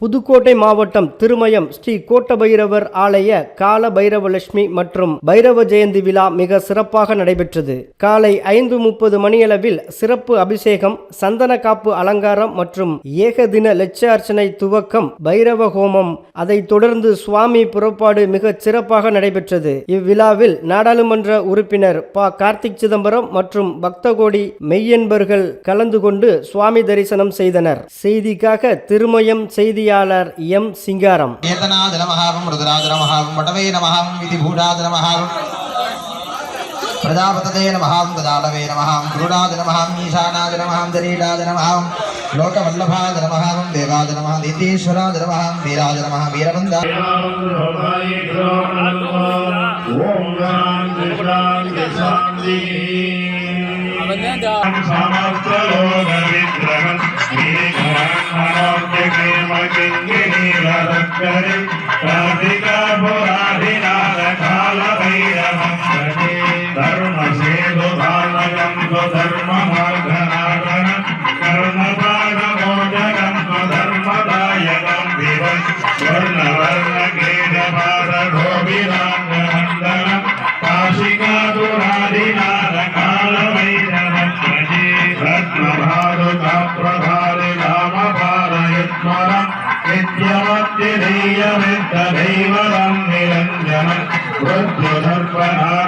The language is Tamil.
புதுக்கோட்டை மாவட்டம் திருமயம் ஸ்ரீ கோட்டபைரவர் ஆலய கால பைரவலட்சுமி மற்றும் பைரவ ஜெயந்தி விழா மிக சிறப்பாக நடைபெற்றது. காலை ஐந்து முப்பது மணியளவில் சிறப்பு அபிஷேகம் சந்தன காப்பு அலங்காரம் மற்றும் ஏகதின லட்சார்ச்சனை துவக்கம் பைரவ ஹோமம். அதைத் தொடர்ந்து சுவாமி புறப்பாடு மிகச் சிறப்பாக நடைபெற்றது. இவ்விழாவில் நாடாளுமன்ற உறுப்பினர் ப. கார்த்திக் சிதம்பரம் மற்றும் பக்தகோடி மெய்யன்பர்கள் கலந்து கொண்டு சுவாமி தரிசனம் செய்தனர். செய்திக்காக திருமயம் பொறியாளர் எம் சிங்காரம் ஏதனாத நமஹாவம் ருதராஜ நமஹாவம் வடவே நமஹாவம் விதி பூடாத நமஹாவம் பிரஜாபததே நமஹாம் கதாலவே நமஹாம் குருடாத நமஹாம் ஈசானாத நமஹாம் தரீடாத நமஹாம் லோகவல்லபாத நமஹாம் தேவாத நமஹாம் நித்தீஸ்வராத நமஹாம் வீராத நமஹாம் வீரபந்தா ஓம் சாந்தி சாந்தி Thank you. ரத்னபாருக பிரபாரி தெய்வதம் நித்யமத்திரையமித்த தெய்வரம் நிரஞ்சனம் ருத்ருதர்ப்பநாரணம்